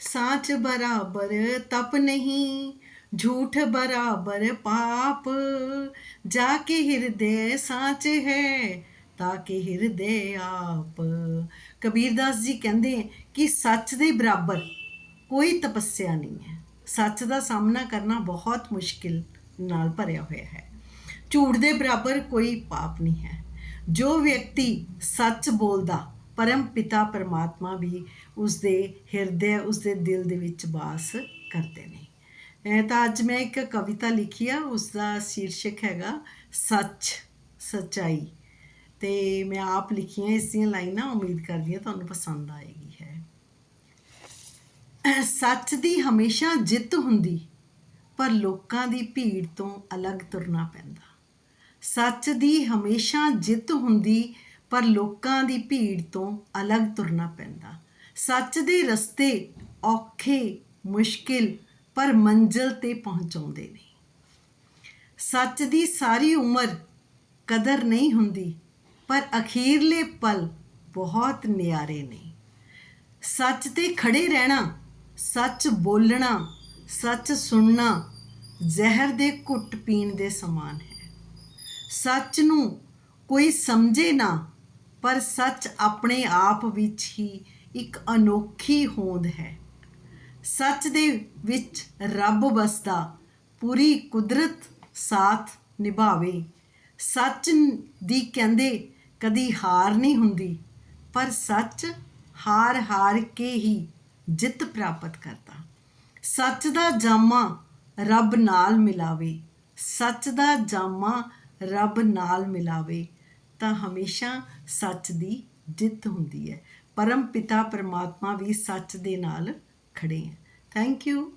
ਸਾਚ ਬਰਾਬਰ ਤਪ ਨਹੀਂ, ਝੂਠ ਬਰਾਬਰ ਪਾਪ। ਜਾ ਕੇ ਹਿਰਦੇ ਸਾਚ ਹੈ ਤਾਂ ਕਿ ਹਿਰਦੇ ਆਪ। ਕਬੀਰਦਾਸ ਜੀ ਕਹਿੰਦੇ ਕਿ ਸੱਚ ਦੇ ਬਰਾਬਰ ਕੋਈ ਤਪੱਸਿਆ ਨਹੀਂ ਹੈ। ਸੱਚ ਦਾ ਸਾਹਮਣਾ ਕਰਨਾ ਬਹੁਤ ਮੁਸ਼ਕਿਲ ਨਾਲ ਭਰਿਆ ਹੋਇਆ ਹੈ। ਝੂਠ ਦੇ ਬਰਾਬਰ ਕੋਈ ਪਾਪ ਨਹੀਂ ਹੈ। ਜੋ ਵਿਅਕਤੀ ਸੱਚ ਬੋਲਦਾ ਪਰਮ ਪਿਤਾ ਪਰਮਾਤਮਾ ਵੀ ਉਸ ਦੇ ਹਿਰਦੇ ਉਸ ਦੇ ਦਿਲ ਦੇ ਵਿੱਚ ਵਾਸ ਕਰਦੇ ਨੇ। ਤਾਂ ਅੱਜ ਮੈਂ ਇੱਕ ਕਵਿਤਾ ਲਿਖੀ ਆ ਉਸ ਦਾ ਸ਼ੀਰਸ਼ਕ ਹੈਗਾ, ਸੱਚ, ਸਚਾਈ। ਤੇ ਮੈਂ ਆਪ ਲਿਖੀਆਂ ਇਸ ਦੀਆਂ ਲਾਈਨਾਂ, ਉਮੀਦ ਕਰਦੀ ਹਾਂ ਤੁਹਾਨੂੰ ਪਸੰਦ ਆਏਗੀ ਹੈ। ਸੱਚ ਦੀ ਹਮੇਸ਼ਾ ਜਿੱਤ ਹੁੰਦੀ, ਪਰ ਲੋਕਾਂ ਦੀ ਭੀੜ ਤੋਂ ਅਲੱਗ ਤੁਰਨਾ ਪੈਂਦਾ। ਸੱਚ ਦੀ ਹਮੇਸ਼ਾ ਜਿੱਤ ਹੁੰਦੀ ਪਰ ਲੋਕਾਂ ਦੀ ਭੀੜ ਤੋਂ ਅਲੱਗ ਤੁਰਨਾ ਪੈਂਦਾ। ਸੱਚ ਦੇ ਰਸਤੇ ਔਖੇ, ਮੁਸ਼ਕਿਲ, ਪਰ ਮੰਜ਼ਿਲ ਤੇ ਪਹੁੰਚਾਉਂਦੇ ਨੇ। ਸੱਚ ਦੀ ਸਾਰੀ ਉਮਰ ਕਦਰ ਨਹੀਂ ਹੁੰਦੀ, ਪਰ ਅਖੀਰਲੇ ਪਲ ਬਹੁਤ ਨਿਆਰੇ ਨੇ। ਸੱਚ ਤੇ ਖੜੇ ਰਹਿਣਾ, ਸੱਚ ਬੋਲਣਾ, ਸੱਚ ਸੁਣਨਾ ਜ਼ਹਿਰ ਦੇ ਘੁੱਟ ਪੀਣ ਦੇ ਸਮਾਨ ਹੈ। ਸੱਚ ਨੂੰ ਕੋਈ ਸਮਝੇ ਨਾ ਪਰ ਸੱਚ ਆਪਣੇ ਆਪ ਵਿੱਚ ਹੀ ਇੱਕ ਅਨੋਖੀ ਹੋਂਦ ਹੈ। ਸੱਚ ਦੇ ਵਿੱਚ ਰੱਬ ਵਸਦਾ, ਪੂਰੀ ਕੁਦਰਤ ਸਾਥ ਨਿਭਾਵੇ। ਸੱਚ ਦੀ ਕਹਿੰਦੇ ਕਦੀ ਹਾਰ ਨਹੀਂ ਹੁੰਦੀ, ਪਰ ਸੱਚ ਹਾਰ ਹਾਰ ਕੇ ਹੀ ਜਿੱਤ ਪ੍ਰਾਪਤ ਕਰਦਾ। ਸੱਚ ਦਾ ਜਾਮਾ ਰੱਬ ਨਾਲ ਮਿਲਾਵੇ, ਸੱਚ ਦਾ ਜਾਮਾ ਰੱਬ ਨਾਲ ਮਿਲਾਵੇ। ਤਾਂ ਹਮੇਸ਼ਾ ਸੱਚ ਦੀ ਜਿੱਤ ਹੁੰਦੀ ਹੈ। ਪਰਮ ਪਿਤਾ ਪਰਮਾਤਮਾ ਵੀ ਸੱਚ ਦੇ ਨਾਲ ਖੜੇ ਹੈ। Thank you